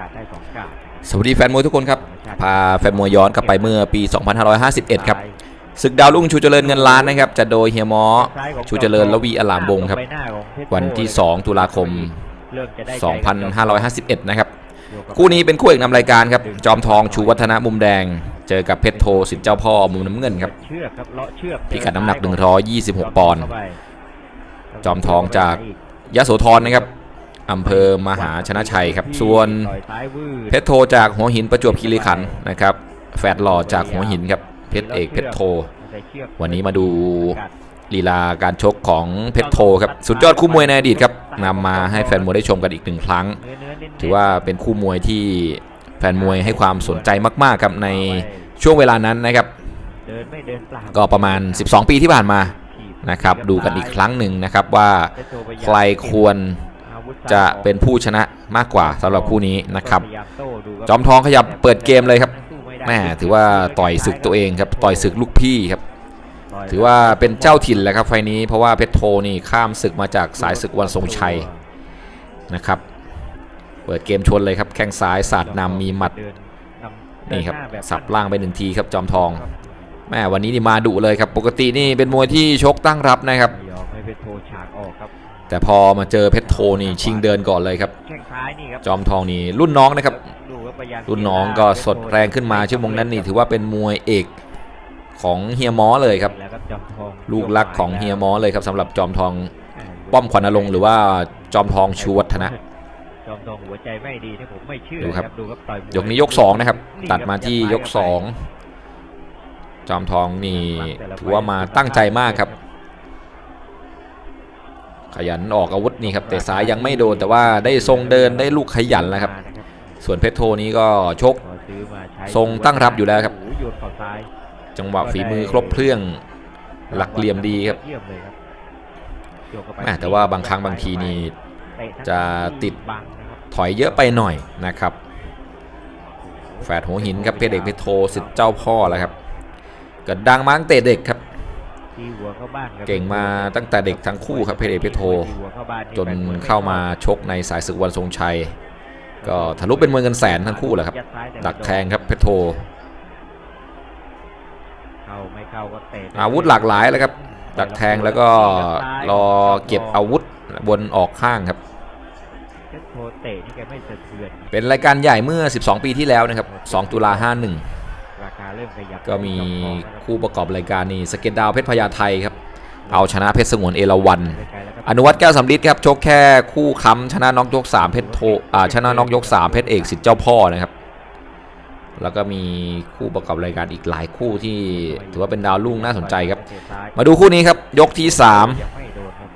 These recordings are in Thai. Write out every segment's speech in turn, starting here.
กาศได้สองกาดสวัสดีแฟนมวยทุกคนครับ พาแฟนมวยย้อนกลับไปเมื่อปี 2551 ครับศึกดาวรุ่งชูเจริญเงินล้านนะครับจะโดยเฮียหมอชูเจริญละวีอลามวงศ์ครับใหน้าของเพชรวันที่ 2 ตุลาคมเริ่มจะได้ใจกับ2551 นะครับ คู่นี้เป็นคู่เอกนำรายการครับ จอมทองชูวัฒนะมุมแดง เจอกับเพชรโทสิทธิ์เจ้าพ่อมุมน้ำเงินครับเชือกครับเลาะเชือกพิกัดน้ำหนัก 126 ปอนด์เข้าไปจอมทองจากยโสธรนะครับ อำเภอมหาชนะชัยครับ ส่วนต่อยซ้ายวืดเพชรโทจากหัวหินประจวบคีรีขันธ์นะครับ แฟดหล่อจากหัวหินครับ เพชรเอกเพชรโทใส่เชือกวันนี้มาดูกัดลีลาการชกของเพชรโทครับ สุดยอดคู่มวยในอดีตครับนำมาให้แฟนมวยได้ชมกันอีกหนึ่งครั้งเนื้อเนื้อเน้นๆถือว่าเป็นคู่มวยที่แฟนมวยให้ความสนใจมาก ๆ ครับในช่วงเวลานั้นนะครับเดินไม่เดินเปล่าก็ประมาณ 12 ปีที่ผ่านมาถีบนะครับ ดูกันอีกครั้งหนึ่งนะครับว่าเพชรโทพยายามใครควรอาวุธซ้าย จะออกเป็นผู้ชนะมากกว่าสำหรับคู่นี้นะครับพยายามโต้ดูครับ จอมทองขยับเปิดเกมเลยครับสู้ไได้แม่ถือว่าต่อยศึกตัวเองครับต่อยศึกลูกพี่ครับต่ยถือว่าเป็นเจ้าถิ่นแหละครับไฟล์นี้เพราะว่าเพชรโทนี่ข้ามศึกมาจากสายศึกวันทรงชัยนะครับ เปิดเกมชนเลยครับแข้งซ้ายสาดนำมีหมัดเดินนำนี่ครับเดิหาแสับล่างไปหนึ่งทีครับจอมทองแม่วันนี้นี่มาดุเลยครับ ปกตินี่เป็นมวยที่ชกตั้งรับนะครับ ไม่ยอมให้เพชรโทฉากออกครับแต่พอมาเจอเพชรโทนี่ชิงเดินก่อนเลยครับ แข้งซ้ายนี่ครับจอมทองนี่รุ่นน้องนะครับ ดูครับพยายามรุ่นน้องก็สดแรงขึ้นมาชั่วโมงนั้นนี่ถือว่าเป็นมวยเอกของเฮียมอเลยครับ แล้วครับจอมทองลูกรักของเฮียมอเลยครับสำหรับจอมทองอ่าป้อมขวัญนรงค์หรือว่าจอมทองชูวัฒนะ จอมทองหัวใจไม่ดีที่ผมไม่เชื่อดูครับ ดูครับต่อยมวยยกนี้ยกสองนะครับนี่ตัดมาที่ยกสองจอมทองนี่ถือว่ามาตั้งใจมากครับ ขยันออกอาวุธนี่ครับแต่ซ้ายยังไม่โดนแต่ว่าได้ทรงเดินได้ลูกขยันแล้วครับ ส่วนเพชรโทนี้ก็ชกพอซื้อมาใช้ทรงตั้งรับอยู่แล้วครับ จังหวะฝีมือครบเครื่องหลักเหลี่ยมดีครับแต่ว่าบางครั้งบางทีนี่จะติดถอยเยอะไปหน่อยนะครับแฝดหัวหินครับเพชรเอกเพชรโทสิทธิ์เจ้าพ่อแล้วครับก็ดังมาตั้งแต่เด็กครับ เข้าบ้านครับเก่งมาตั้งแต่เด็กทั้งคู่ครับเพชรเอกเพชรโทตีหัวเข้าบ้านจนเข้ามาชกในสายศึกวันทรงชัย ก็ทะลุเป็นมวยเงินแสนทั้งคู่แหละครับยัซ้ายต่ดักแทงครับเพชรโทเข้าไม่เข้าก็เตะอาวุธหลากหลายแล้วครับ ดักแทงแล้วก็รอเก็บอาวุธบนออกข้างครับเพชรโทเตะนี่แกไม่สะเทือนเป็นรายการใหญ่เมื่อ 12 ปีที่แล้วนะครับ 2 ตุลา51 ราคาเริ่มขยับก็มีจอทองนะครับคู่ประกอบรายการนี่สเก็ตดาวเพชรพญาไทครับ เอาชนะเพชรสงวนเอราวันไปไกลแล้วครับอนุวัฒน์แก้วสำลิดครับชกแค่คู่ค้ำชนะน็อกยก 3 เพชรโทอ่าชนะน็อกยก 3 เพชรเอกสิทธิ์เจ้าพ่อนะครับ แล้วก็มีคู่ประกอบรายการอีกหลายคู่ที่ถือว่าเป็นดาวรุ่งน่าสนใจครับเตะซ้ายมาดูคู่นี้ครับยกที่ยังไม่โดนครับ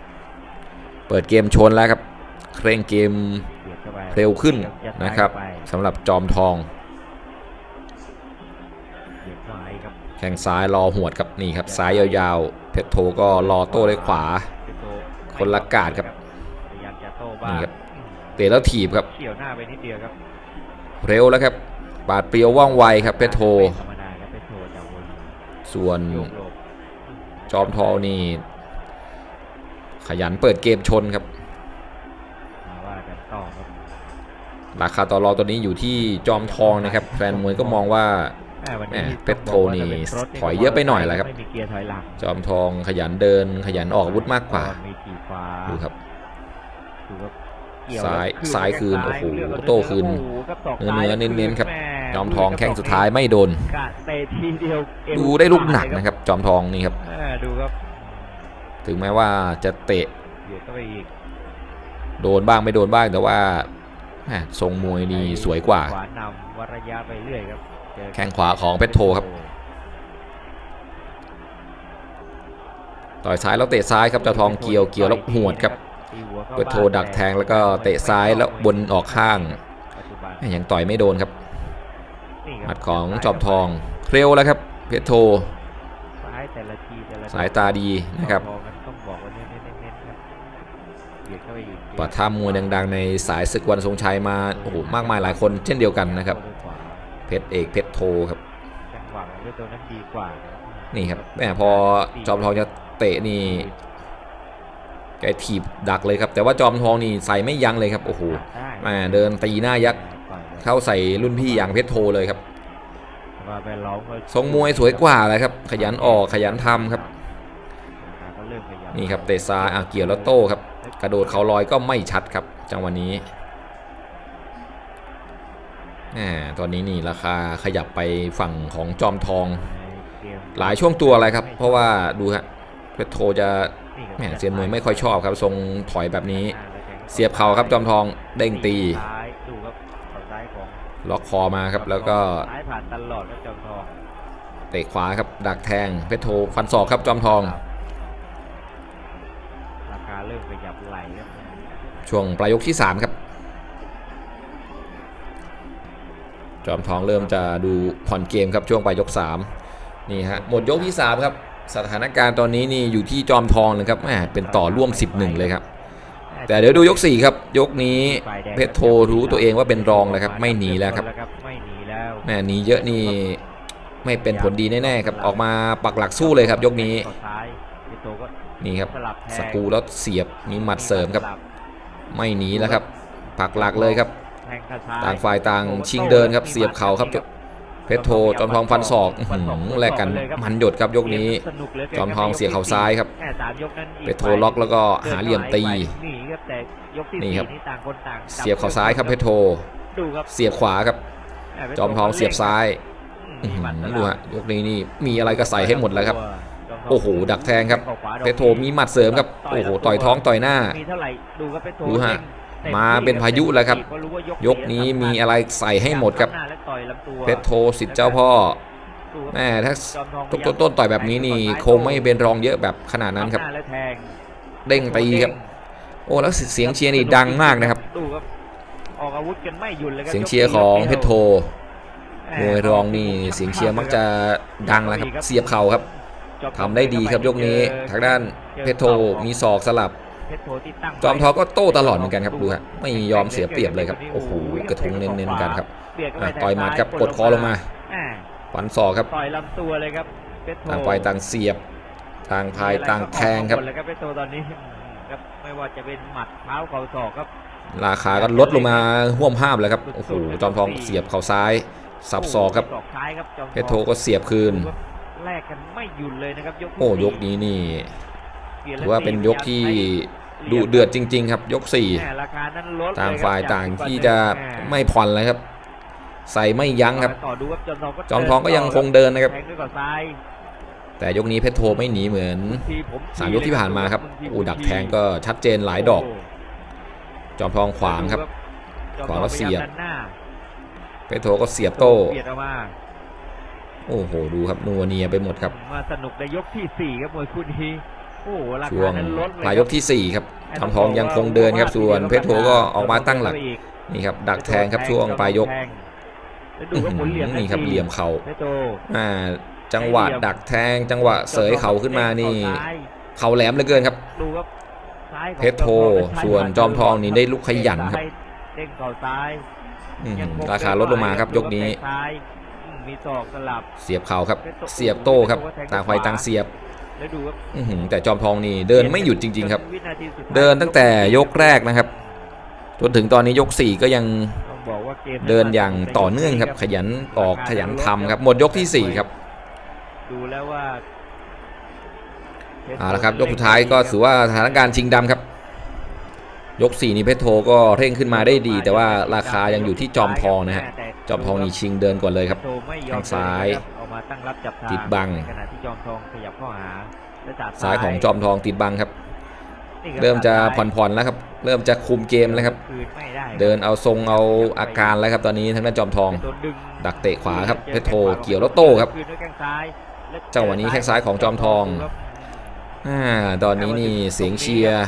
3เปิดเกมชนแล้วครับเคร่งเกมเบียดเข้าไปเร็วขึ้นยัดซ้ายนะครับเข้าไปสำหรับจอมทอง แข้งซ้ายรอหวดครับนี่ครับซ้ายยาวๆ เพชรโทก็รอโต้ด้วยขวา คนละกาดครับพยายามจะโต้บ้างนี่ครับเตะแล้วถีบครับเขี่ยวหน้าไปนิดเดียวครับ เร็วแล้วครับปาดเปรียวว่องไวครับเพชรโทส่วนจอมทองนี่ขยันเปิดเกมชนครับมาว่ากันต่อครับราคาต่อรอตัวนี้อยู่ที่จอมทองนะครับ แฟนมวยก็มองว่า เพชรโทนี่ถอยเยอะไปหน่อยแหละครับไม่มีเกียร์ถอยหลังจอมทองขยันเดินขยันออกอาวุธมากกว่ามีขี่ฟ้าดูครับดูครับเกี่วซ้ายแล้วซ้ายคืนซ้โอ้โหเลืกโต้คืน โอ้โหครับศอกเนื้อซ้ายเนื้อเน้นๆครับแจอมทองแข้งสุดท้ายไม่โดนกะเตะทีเดียวเอวดูได้ลูกหนักนะครับ จอมทองนี่ครับแม่ดูครับ ถึงแม้ว่าจะเตะเบียดเข้าไปอีกโดนบ้างไม่โดนบ้างแต่ว่าแหม่ทรงมวยนี่สวยกว่าขวานำวัดระยะไปเรื่อยครับเจอ แข้งขวาของเพชรโทครับต่อยซ้ายแล้วเตะซ้ายครับเจ้าทองเกี่ยวเกี่ยวแล้วหวดครับตีหัวข้าเพชรโทดักแทงแล้วก็เตะซ้ายแล้วบนออกข้างปัจจุบันแหม่ยังต่อยไม่โดนครับนี่หคมัรับดของจอมทองเร็วแล้วครับเพชรโทซ้ายแต่ละทีแต่ละสายตาดีนะครับจอมทองมันต้องบอกว่าเน้นๆเน้นๆครับเบียดเข้าไปอีกปะท่ามวยดัง ๆ ในสายศึกวันทรงชัยมาโอ้โหมากมายหลายคนเช่นเดียวกันนะครับด้วยขวา เพชรเอกเพชรโทครับจังหวะของเพชรโทนั้นดีกว่านะครับนี่ครับแหม่พอจอมทองจะเตะนี่แกถีบดักเลยครับ แต่ว่าจอมทองนี่ใส่ไม่ยั้งเลยครับโอ้โหได้แหม่เดินตีหน้ายักษ์ปล่อยเลยเข้าใส่รุ่นพี่อย่างเพชรโทเลยครับว่าไปร้องก็ทรงมวยสวยกว่าเลยครับ ขยันออกขยันทำครับก็เริ่มขยับนี่ครับเตะซ้ายอะเกี่ยวแล้วโต้ครับ กระโดดเขาลอยก็ไม่ชัดครับ จังหวะนี้ แหมตอนนี้นี่ราคาขยับไปฝั่งของจอมทองในเกมหลายช่วงตัวอะไรครับ เพราะว่าดูฮะเพชรโทจะนี่ครับแหมเซียนมวยไม่ค่อยชอบครับ ทรงถอยแบบนี้ เสียบเข่าครับจอมทองเด้งตีซ้ายดูครับเข่าซ้ายของล็อกคอมาครับ แล้วก็ซ้ายผ่านตลอดครับจอมทองเตะขวาครับดักแทงเพชรโทฟันศอกครับจอมทอง ราคาเริ่มขยับไหลครับช่วงปลายยกที่ 3 ครับ จอมทองเริ่มจะดูผ่อนเกมครับช่วงปลายยก 3 นี่ฮะหมดยกที่ 3 ครับสถานการณ์ตอนนี้นี่อยู่ที่จอมทองเลยครับแหมเป็นต่อร่วม 11 เลยครับ แต่เดี๋ยวดูยก 4 ครับ ยกนี้เพชรโทรู้ตัวเองว่าเป็นรองแล้วครับ ไม่หนีแล้วครับไม่หนีแล้วแหมหนีเยอะนี่ไม่เป็นผลดีแน่ๆครับออกมาปักหลักสู้เลยครับ ยกนี้นี่ครับสกูแล้วเสียบมีหมัดเสริมครับ ไม่หนีแล้วครับปักหลักเลยครับ ต่างฝ่ายต่างชิงเดินครับเสียบเข่าครับเพชรโทจอมทองฟันศอกอื้อหือแลกกันมันหยดครับยกนี้สนุกเหลืเกินจอมทองเสียบเข่าซ้ายครับแค่สามยกนั้นเพชรโทล็อกแล้วก็หาเหลี่ยมตีหนีครับแต่ยกที่นี่สี่ครับนี่ต่างคนต่างจัเสียบเข่าซ้ายครับเพชรโทดูครับเสียบขวาครับแเพชรจอมทองเสียบซ้ายอือื้อมหืมีหมัดอสลับดูฮะยกนี้นี่มีอะไรก็ใส่ให้หมดแล้วครับจมทงโอ้โหดักแทงครับข้าขวาดอกเพชรโทมีหมัดเสริมครับโอ้โหต่อยท้องต่อยหน้ามีเท่าไหร่ดูครับเพชรโทดูฮะเต็ มาเป็นพายุแล้วครับก็รู้ว่ายยกนี้มีอะไรใส่ให้หมดครับหน้าและต่อยลำตัวเพชรโทสิทธิ์เจ้าพ่อดูครับแม่ถ้าจอมทองต้นต้นๆต่อยแบบนี้นี่คงไม่เป็นรองเยอะแบบขนาดนั้นครับหาและแทงเด้งตีครับ โอ้แล้วเสียงเชียร์นี่ดังมากนะครับดูครับออกอาวุธกันไม่หยุดเลยครับเสียงเชียร์ของเพชรโทแหมวยรองนี่เสียงเชียร์มักจะดังแล้วครับเสียบเข่าครับทำได้ดีครับยกนี้ทางด้านเพชรโทมีศอกสลับ เพชรโทที่ตั้งจอมทองก็โต้ตลอดเหมือนกันครับดูฮะไม่ยอมเสียเปรียบเลยครับโอ้โหกระทุ้งเน้นๆกันครับเบียดเข้าอะไปต่อยหมัดครับกดคอลงมาอ่าฟันศอกครับต่อยลำตัวเลยครับเพชรโทต่างฝ่ายต่างเสียบต่างพายต่างแทงครับหมดเลยครับเพชรโทตอนนี้ครับไม่ว่าจะเป็นหมัดเท้าเข่าศอกครับราคาก็ลดลงมาห่วมห้ามแล้วครับโอ้โหจอมทองเสียบเข่าซ้ายสับศอกครับศอกซ้ายครับจอมทองเพชรโทก็เสียบคืนดูครับแลกกันไม่หยุดเลยนะครับยกที่โอ้สี่ยกนี้นี่ปลี่ยนถือว่าเป็นยกที่ ดุเดือดจริง ๆ ครับ ยกแหม่ราคานั้นลด4ต่างเลยครับฝ่ายจกต่าง10ที่จะไม่ผ่อนเลยครับ ใส่ไม่ยั้งครับต่อดูครับจอมทองก็จอมทองก็ยังคงเดินนะครับแทงด้วยก่อซ้ายแต่ยกนี้เพชรโทไม่หนีเหมือนทีผมสามยกที่ผ่านมาครับโอ้ดักแทงก็ชัดเจนหลายดอก จอมทองขวางครับจอมขวางแล้วเสียบพาามดันหน้าเพชรโทก็เสียบโต้เบียดออกมาโอ้โหดูครับนัวเนียไปหมดครับมาสนุกในยกที่สี่ครับมวยคู่นี้โอ้โหรา ช่วคางนั้นลดเลยปลายยกที่ 4 ครับจอมทองยังคงเดินครับส่วนเพชรโทก็ออกมาตั้งหลักนี่ครับดักแทงครับช่วงปลายยกแล้วดูว่าหมุนเหลี่ยมได้นี่ครับดีเหลี่ยมเข่าเพชรโทอ่าจังหวะดักแทง จังหวะเสยเข่าขึ้นมานี่ซ้ยเข่าแหลมเหลือเกินครับดูครับซ้ายของเพชรโทส่วนจอมทองนี่ได้ลูกขยันครับเด้งเข่าซ้ายอืมยังคงราคาลดลงมาครับยกนี้ดูว่าแข้งซ้ายอืมมีศอกสลับเสียบเข่าครับ เสียบโต้ครับต่างฝ่ายต่างเสียบ แล้วดูครับอื้อหือแต่จอมทองนี่เดินไม่หยุดจริง ๆ ครับ วินาทีสุท้ายเดินตั้งแต่ยกแรกนะครับ จนถึงตอนนี้ยก 4 ก็ยังต้องบอกว่าเกมเดินอย่างต่อเนื่องครับ ขยันออกขยันทำครับ หมดยกทีสี่4 ครับดูแล้วว่าเอาละครับยกสุดท้ายก็ถือว่าสถานการณ์ชิงดำครับ ยก 4 นี้เพชรโทก็เร่งขึ้นมาได้ดี แต่ว่าราคายังอยู่ที่จอมทองนะฮะจอมทองนี่ชิงเดินก่อนเลยครับ โทไม่ยอมข้างซ้ายเดินนะครับออกมา ตั้งรับจับทางติดบังในขณะที่จอมทองขยับเข้าหาและจัดซ้ายของจอมทองติดบังครับนี่คบเริ่มจะซ้ายผ่อนๆแล้วครับ เริ่มจะคุมเกมแล้วครับคืนไม่ได้เดินเอาทรงเอาอาการแล้วครับ ตอนนี้ทางด้านจอมทองโดนดึงดักเตะขวาครับเพชรโทเกี่ยวแล้วโต้ครับคืนด้วยแข้งซ้ายและจังหวะนี้แข้งซ้ายของจอมทองอ่าตอนนี้นี่เสียงเชียร์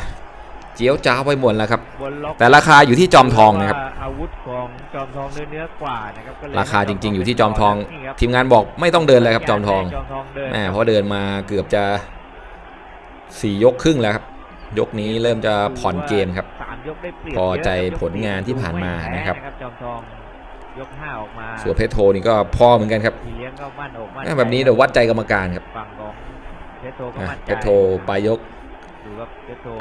เจียวจ้าวไปหมดแล้วครับบนล็อกแต่ราคาอยู่ที่จอมทองนะครับว่าอาวุธของจอมทองเนื้อเนื้อกว่านะครับก็เลยราคาจริง ๆ อยู่ที่จอมทองนี่ครับทีมงานบอกไม่ต้องเดินเลยครับจอมทองจอมทองเดินแหมเพราะเดินมาเกือบจะสี่ยกครึ่งแล้วครับ ยกนี้เริ่มจะผ่อนเกมครับสามยกได้เปรียบพอใจเยะครับผลงานที่ผ่านมานะครับไม่แพ้จอมทองยกห้าออกมาส่วนเพชรโทนี่ก็พอเหมือนกันครับทีเลี้ยงก็มั่นอกมั่นแหมแบบนี้เดี๋ยววัดใจกรรมการครับฝั่งของเพชรโทก็อะมั่นใจเพชรโทปลายยก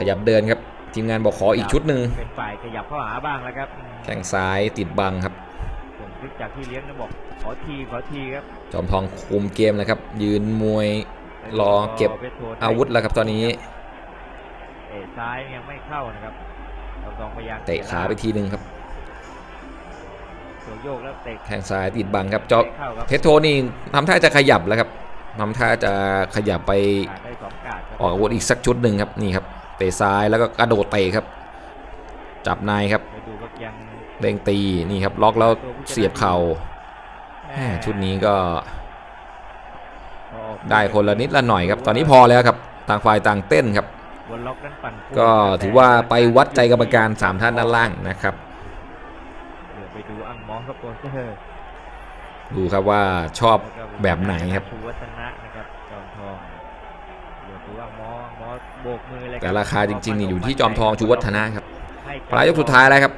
ขยับเดินครับ ทีมงานบอกขออีกชุดหนึ่งเป็นฝ่ายขยับเข้าหาบ้างแล้วครับแข้งซ้ายติดบังครับนึกจากที่เลี้ยงนะบอกขอทีขอทีครับจอมทองคุมเกมนะครับ ยืนมวยรอเก็บพชรโทอาวุธแล้วครับตอนนี้เตะซ้ายยังไม่เข้านะครับเราต้องพยายามเตะขาไปทีหนึ่งครับตัวโยกแล้วเตะแข้งซ้ายติดบังครับจอไม่เข้าครับเพชรโทนี่ทำท่าจะขยับแล้วครับทำท่าจะขยับไปขาดได้ส องกาดครับออกอาวุธอีกสักชุดหนึ่งครับนี่ครับเตะซ้ายแล้วก็กระโดดเตะครับ จับในครับไปดูครับยังเด้งตีนี่ครับล็อกแล้วเสียบเข่าแหม่ชุดนี้ก็พอออกได้คนละนิดละหน่อยครับ ตอนนี้พอแล้วครับ ต่างฝ่ายต่างเต้นครับบนล็อกนั้นปั่นคู่ก็ถือว่าไปวัดใจกรรมการสามท่านด้านล่างนะครับเดี๋ยวไปดูอังมองครับโปรเซอร์ดูครับว่าชอบแล้วก็แบบไหนครับ เดี๋ยวดูอังมองมอโบกมือเลยแต่ราคาจริงๆนี่อยู่ที่จอมทองชูวัฒนะครับให้ปลายยกสุดท้ายแล้วครับ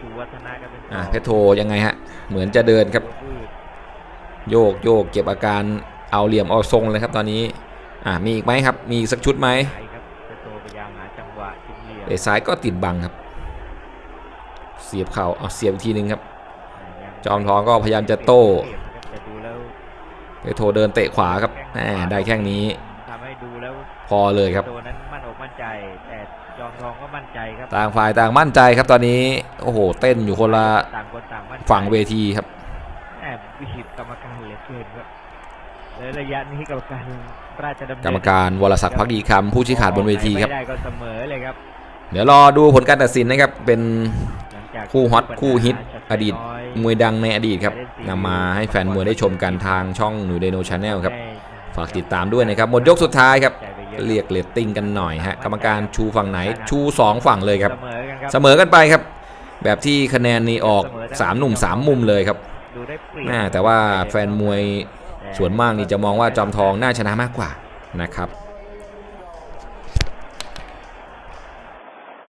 ชูวัฒนะก็เป็นอ่าเพชรโทยังไงฮะ เหมือนจะเดินครับอืดโยกโยกเก็บอาการเอาเหลี่ยมเอาทรงเลยครับตอนนี้อ่ามีอีกไหมครับ มีอีกสักชุดไหมไปครับเพชรโทพยายามหาจังหวะจิ้มเหลี่ยมเตะซ้ายก็ติดบังครับ เสียบเข่าเอาเสียบอีกทีหนึงครับยังจอมทองก็พยายามจะโต้เปลี่ยนนะครับแต่ดูแล้วเพชรโทเดินเตะขวาครับแหมได้แข้งนี้ทำให้ดูแล้ว พอเลยครับตัวนั้นมั่นอกมั่นใจแต่จอมทองก็มั่นใจครับต่างฝ่ายต่างมั่นใจครับตอนนี้โอ้โหเต้นอยู่คนละต่างคนต่างมั่นใจฝั่งเวทีครับแอบวิหิตกรรมการเหลือเกินครับและระยะนี้กรรมการราชดำเนินกรรมการวรศักดิ์พักดีคำผู้ชี้ขาดบนเวทีครับไม่ได้ก็เสมอเลยครับ เดี๋ยวรอดูผลการตัดสินนะครับเป็นหลังจากคู่ฮอตคู่ฮิตชัอดีตน้ยมวยดังในอดีตครับนำมาให้แฟนมวยได้ชมกันทางช่องหนูเดโนชาแนลครับได้ฝากติดตามด้วยนะครับ หมดยกสุดท้ายครับใจไปอะ เรียกเลตติ้งกันหน่อยฮะกรรมการชูฝั่งไหนชู 2 ฝั่งเลยครับ เสมอกันครับเสมอกันไปครับ แบบที่คะแนนนี้ออก 3 หนุ่ม 3 มุมเลยครับดูได้เปรียบแม่แต่ว่าแฟนมวยส่วนมากนี่จะมองว่าจอมทองน่าชนะมากกว่านะครับ